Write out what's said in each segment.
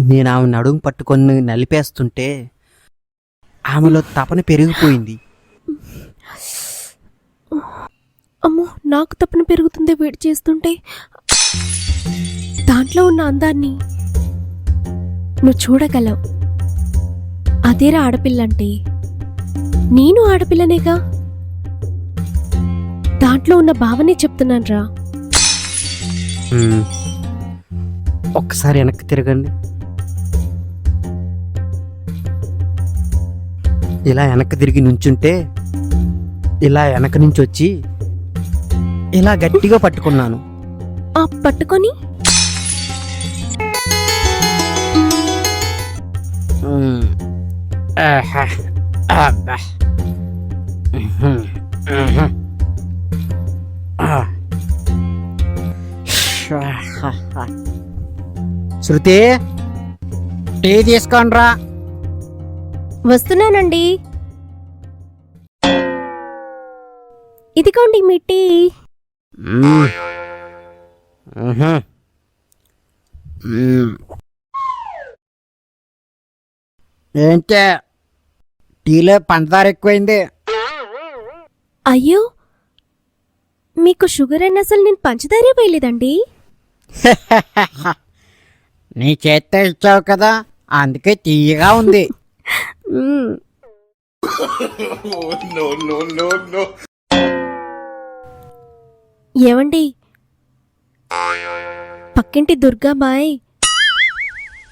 నేను ఆమె నడుము పట్టుకొని నలిపేస్తుంటే ఆమెలో తపన పెరిగిపోయింది. అమ్మో నాకు తప్పన పెరుగుతుంది వేడి చేస్తుంటే. దాంట్లో ఉన్న అందాన్ని నువ్వు చూడగలవు. అదేరా ఆడపిల్లంటే. నేను ఆడపిల్లనేగా? దాంట్లో ఉన్న భావనే చెప్తున్నాను రా. ఒక్కసారి వెనక్కి తిరగండి. ఇలా వెనక్కి తిరిగి నుంచుంటే ఇలా వెనక నుంచి వచ్చి ఇలా గట్టిగా పట్టుకున్నాను. ఆ పట్టుకొని. శృతి టీ తీసుకోనరా. వస్తున్నానండి. ఇదిగోండి మీ టీ. ఏంటే? టీలో పంచదార ఎక్కువైంది. అయ్యో మీకు షుగర్ అని అసలు నేను పంచదారే వేయలేదండి. నీ చేత్తో ఇచ్చావు కదా అందుకే తీయగా ఉంది. ఏమండి? పక్కింటి దుర్గాబాయ్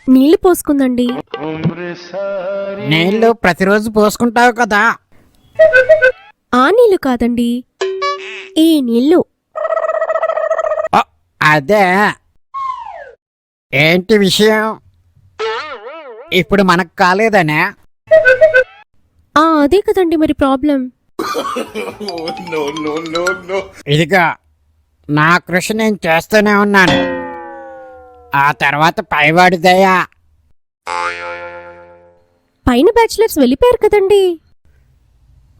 నీళ్ళు పోసుకుందండి. నీళ్ళు ప్రతిరోజు పోసుకుంటావు కదా. ఆ నీళ్ళు కాదండి ఈ నీళ్ళు అదే. ఏంటి విషయం? ఇప్పుడు మనకు కాలేదనే? ఆ అదే కదండి మరి ప్రాబ్లం. ఇదిగా నా కృషి నేను చేస్తూనే ఉన్నాను. ఆ తర్వాత పైవాడిదయ్యా పైన బ్యాచిలర్స్ వెళ్ళిపోయారు కదండి.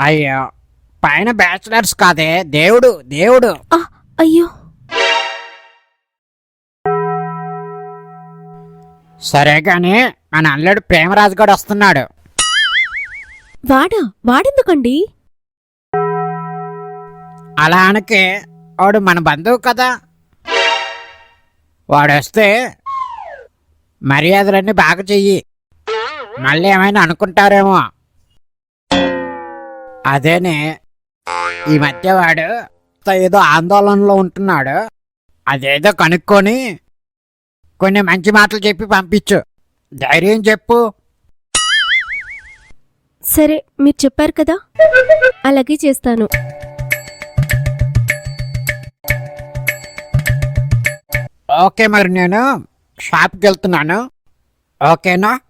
అయ్యో పైన బ్యాచిలర్స్ కాదే దేవుడు దేవుడు. ఆ, అయ్యో. సరే గాని మన అల్లుడు ప్రేమరాజు కూడా వస్తున్నాడు. వాడా వాడెందుకండి? అలా అనకే వాడు మన బంధువు కదా. వాడు వస్తే మర్యాదలన్నీ బాగా చెయ్యి. మళ్ళీ ఏమైనా అనుకుంటారేమో. అదేనే ఈ మధ్య వాడు ఏదో ఆందోళనలో ఉంటున్నాడు. అదేదో కనుక్కొని కొన్ని మంచి మాటలు చెప్పి పంపించు. ధైర్యం చెప్పు. సరే మీరు చెప్పారు కదా? అలాగే చేస్తాను. ఓకే మరి నేను షాప్కి వెళ్తున్నాను. ఓకేనా?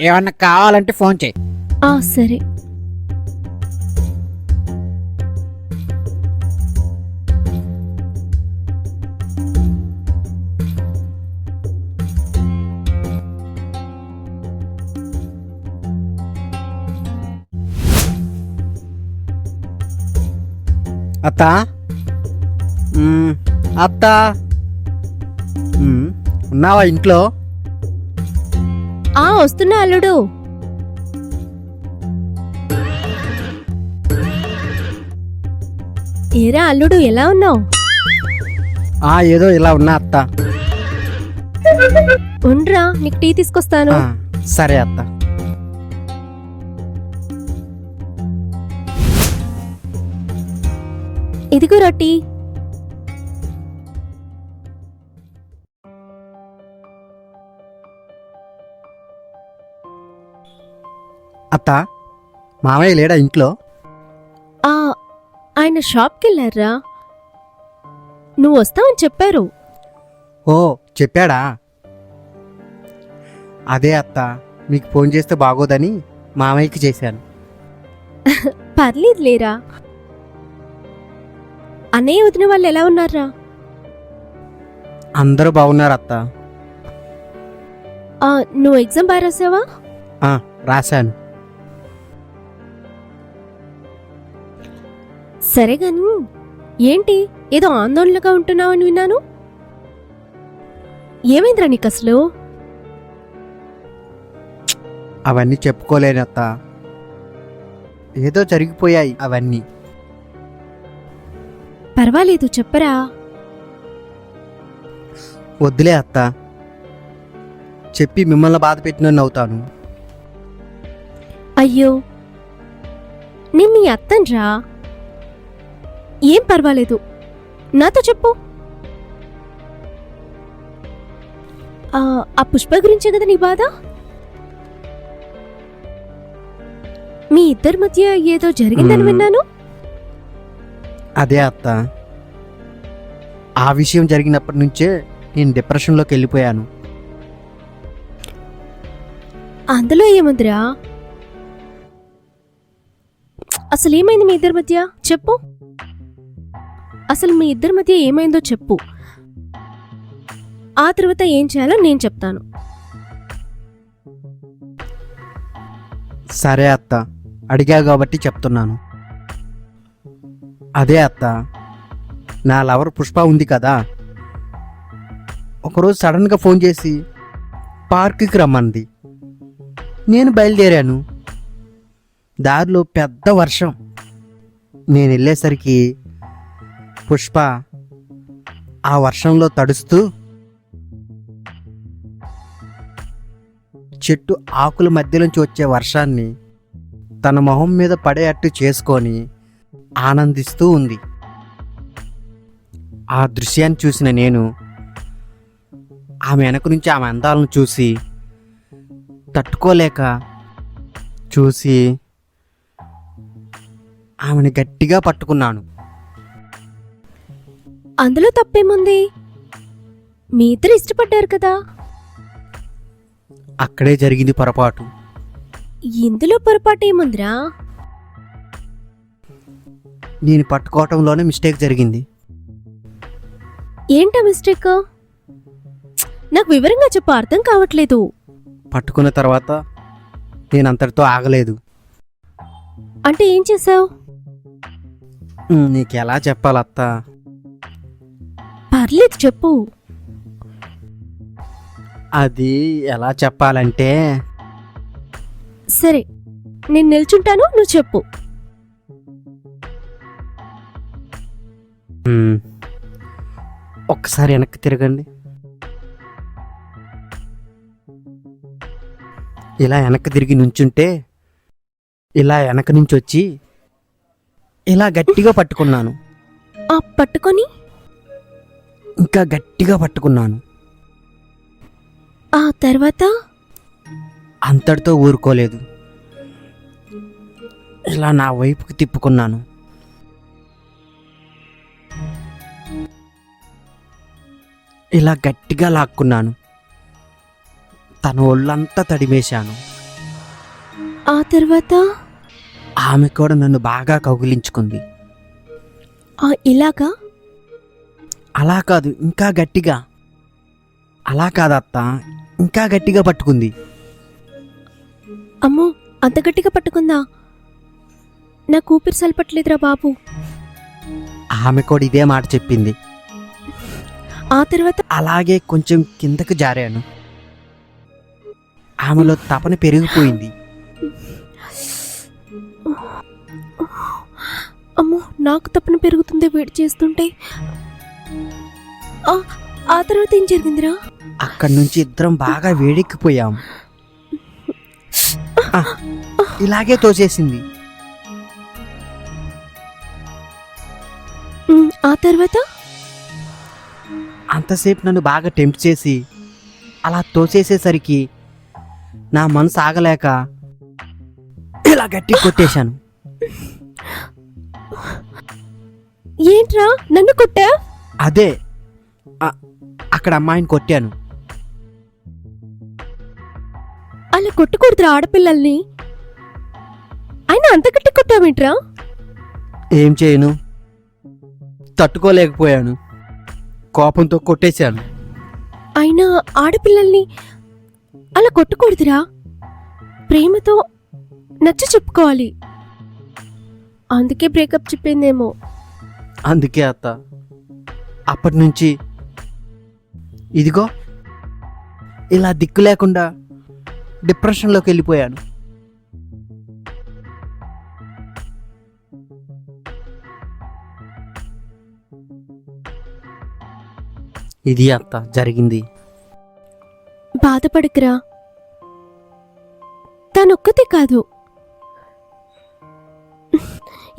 ఏమన్నా కావాలంటే ఫోన్ చేయి. ఆ సరే. అత్త? అత్త? ఉన్నావా ఇంట్లో? ఆ వస్తున్నా అల్లుడు. ఏరా అల్లుడు ఎలా ఉన్నావు? ఆ ఏదో ఇలా ఉన్నా అత్త. ఉండ్రా నీకు టీ తీసుకొస్తాను. సరే అత్త. ఇదిగో రొట్టి. అత్త మామయ్య లేడా ఇంట్లో? ఆ ఆయన షాప్కి వెళ్ళారా నువ్వు వస్తావని చెప్పారు. ఓ చెప్పాడా? అదే అత్త మీకు ఫోన్ చేస్తే బాగోదని మామయ్యకి చేశాను. పర్లేదు లేరా అన్నయ్య వదిన వాళ్ళు ఎలా ఉన్నారా? అందరూ బాగున్నారు అత్త. ఆ, నువ్వు ఎగ్జామ్ బాగా రాసావా? ఆ, రాశాను. సరే గాని ఏంటి? ఏదో ఆందోళనగా ఉంటున్నావని విన్నాను. ఏమైందిరా నీకు అసలు అవన్నీ చెప్పుకోలేను అత్త. ఏదో జరిగిపోయాయి అవన్నీ. పర్వాలేదు చెప్పరా. వద్దులే అత్త. చెప్పి మిమ్మల్ని బాధ పెట్టినన్ను అవుతాను. అయ్యో నేను నీ అత్తన్రా ఏం పర్వాలేదు నాతో చెప్పు. ఆ, ఆ పుష్ప గురించే కదా నీ బాధ? మీ ఇద్దరి మధ్య ఏదో జరిగిందని. విన్నాను. అదే అత్త. ఆ విషయం జరిగినప్పటి నుంచే నేను డిప్రెషన్లోకి వెళ్ళిపోయాను. అందులో ఏముందిరా? అసలు ఏమైంది మీ ఇద్దరి మధ్య? చెప్పు. అసలు మీ ఇద్దరి మధ్య ఏమైందో చెప్పు. ఆ తర్వాత ఏం చేయాలో నేను చెప్తాను. సరే అత్త. అడిగా కాబట్టి చెప్తున్నాను. అదే అత్త. నా లవర్ పుష్ప ఉంది కదా. ఒకరోజు సడన్గా ఫోన్ చేసి పార్క్కి రమ్మంది. నేను బయలుదేరాను. దారిలో పెద్ద వర్షం. నేను వెళ్ళేసరికి పుష్ప ఆ వర్షంలో తడుస్తూ చెట్టు ఆకుల మధ్యలోంచి వచ్చే వర్షాన్ని తన మొహం మీద పడేటట్టు చేసుకొని ఆనందిస్తూ ఉంది. ఆ దృశ్యాన్ని చూసిన నేను ఆమె వెనక నుంచి ఆమె అందాలను చూసి తట్టుకోలేక చూసి ఆమెను గట్టిగా పట్టుకున్నాను. అందులో తప్పేముంది? మీ ఇద్దరు ఇష్టపడ్డారు కదా? అక్కడే జరిగింది పొరపాటు. ఇందులో పొరపాటు ఏముందిరా? నేను పట్టుకోవటంలోనే మిస్టేక్ జరిగింది. ఏంటా మిస్టేక్? నాకు వివరంగా చెప్పు అర్థం కావట్లేదు. పట్టుకున్న తర్వాత నేను అంతటితో ఆగలేదు. అంటే ఏం చేసావు? నీకు ఎలా చెప్పాలత్త? పర్లేదు చెప్పు. అది ఎలా చెప్పాలంటే సరే నేను నిల్చుంటాను నువ్వు చెప్పు. ఒక్కసారి వెనక్కి తిరగండి. ఇలా వెనక్కి తిరిగి నుంచుంటే ఇలా వెనక నుంచి వచ్చి ఇలా గట్టిగా పట్టుకున్నాను. ఆ పట్టుకొని? ఇంకా గట్టిగా పట్టుకున్నాను. ఆ తర్వాత? అంతటితో ఊరుకోలేదు. ఇలా నా వైపుకి తిప్పుకున్నాను. ఇలా గట్టిగా లాక్కున్నాను. తన ఒళ్ళంతా తడిమేశాను. ఆ తర్వాత? ఆమె కూడా నన్ను బాగా కౌగిలించుకుంది. ఆ ఇలాగా? అలా కాదు ఇంకా గట్టిగా. అలా కాదు అత్త ఇంకా గట్టిగా పట్టుకుంది. అమ్మో అంత గట్టిగా పట్టుకుందా? నాకు ఊపిరి సలపట్లేదురా బాబు. ఆమె కూడా ఇదే మాట చెప్పింది. ఆ తర్వాత అలాగే కొంచెం కిందకు జారాను. ఆమెలో తపన పెరిగిపోయింది. అమ్మో నాకు తప్పన పెరుగుతుంది వేడి చేస్తుంటే. ఆ, తర్వాత ఏం జరిగిందిరా? అక్కడి నుంచి ఇద్దరం బాగా వేడెక్కిపోయాం. ఇలాగే తోసేసింది. ఆ తర్వాత? అంతసేపు నన్ను బాగా టెంప్ట్ చేసి అలా తోసేసేసరికి నా మనసు ఆగలేక ఇలా గట్టి కొట్టేశాను. ఏంట్రా? నన్ను కొట్టా? అదే అక్కడ అమ్మాయిని కొట్టాను. అలా కొట్టకూడదురా ఆడపిల్లల్ని. అయినా అంత గట్టి కొట్టావేంట్రా? ఏం చేయను? తట్టుకోలేకపోయాను. కోపంతో కొట్టేశాను. అయినా ఆడపిల్లల్ని అలా కొట్టకూడదురా. ప్రేమతో నచ్చ చెప్పుకోవాలి. అందుకే బ్రేకప్ చెప్పిందేమో. అందుకే అత్త అప్పటి నుంచి ఇదిగో ఇలా దిక్కు లేకుండా డిప్రెషన్లోకి వెళ్ళిపోయాను. ఇది అత్త జరిగింది. బాధపడకురా. తనొక్కతే కాదు.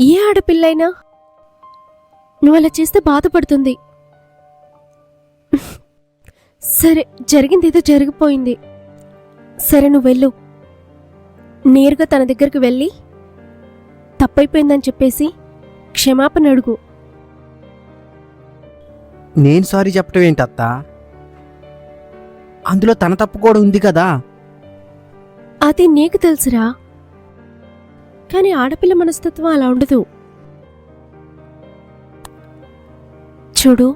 ఏ ఆడపిల్లైనా నువ్వు అలా చేస్తే బాధపడుతుంది. సరే జరిగింది ఏదో జరిగిపోయింది. సరే నువ్వు వెళ్ళు. నేరుగా తన దగ్గరికి వెళ్ళి తప్పైపోయిందని చెప్పేసి క్షమాపణ అడుగు. నేను సారీ చెప్పడం ఏంటి అందులో తన తప్పు కూడా ఉంది కదా? అది నీకు తెలుసురా. కానీ ఆడపిల్ల మనస్తత్వం అలా ఉండదు. చూడు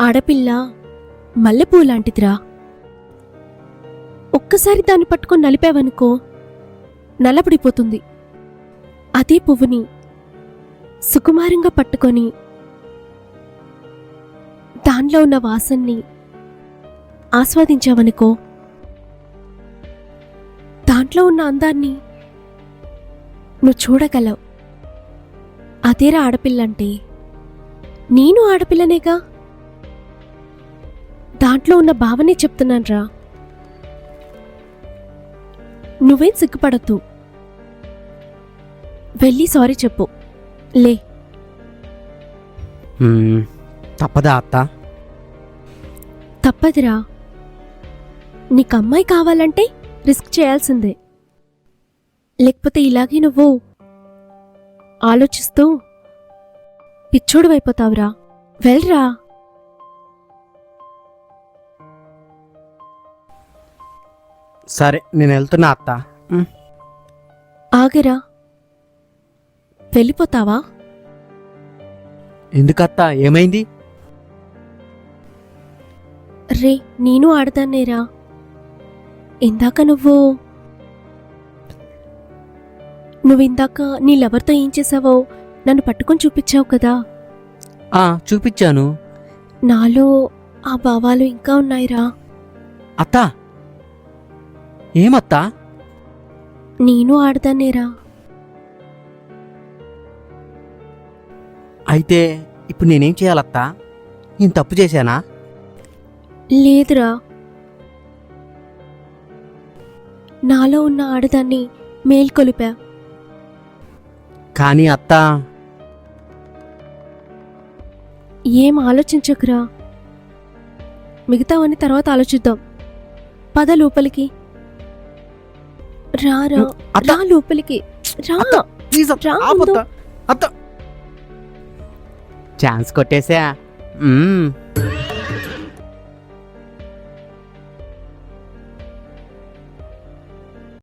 ఆడపిల్ల మల్లెపూ లాంటిదిరా. ఒక్కసారి దాన్ని పట్టుకొని నలిపావనుకో నల్లబడిపోతుంది. అదే పువ్వుని సుకుమారంగా పట్టుకొని దానిలో ఉన్న వాసన్ని ఆస్వాదించావనుకో దాంట్లో ఉన్న అందాన్ని నువ్వు చూడగలవు. అదేరా ఆడపిల్లంటే. నేను ఆడపిల్లనేగా? దాంట్లో ఉన్న భావనే చెప్తున్నానరా నువ్వేం సిగ్గుపడద్దు. వెళ్ళి సారీ చెప్పు. లే. తప్పదా అత్తా? తప్పదురా. నీకు అమ్మాయి కావాలంటే రిస్క్ చేయాల్సిందే. లేకపోతే ఇలాగే నువ్వు ఆలోచిస్తూ పిచ్చోడు అయిపోతావురా. వెళ్ళరా. సరే నేను వెళ్తున్నా అత్త. ఆగరా. వెళ్ళిపోతావా? ఎందుకత్త? ఏమైంది? రే నేను ఆడదాన్నేరా. ఇందాక నువ్వు నువ్వు ఇందాక నీ లవర్తో ఏం చేసావో నన్ను పట్టుకొని చూపించావు కదా. ఆ చూపించాను. నాలో ఆ భావాలు ఇంకా ఉన్నాయిరా. అత్త! ఏమత్తా? నేను ఆడదాన్నేరా. అయితే ఇప్పుడు నేనేం చేయాలత్తా? నేను తప్పు చేశానా? లేదురా. నాలో ఉన్న ఆడదాన్ని మేల్కొలిపా. కానీ అత్త. ఏం ఆలోచించకురా. మిగతావన్నీ తర్వాత ఆలోచిద్దాం. పద లోపలికి. అత్త. రా లోపలికి. రా. అత్త, ప్లీజ్ అత్త, రా ఆపు ముందు. అత్త. అత్త ఛాన్స్ కొట్టేసా. మ్మ్.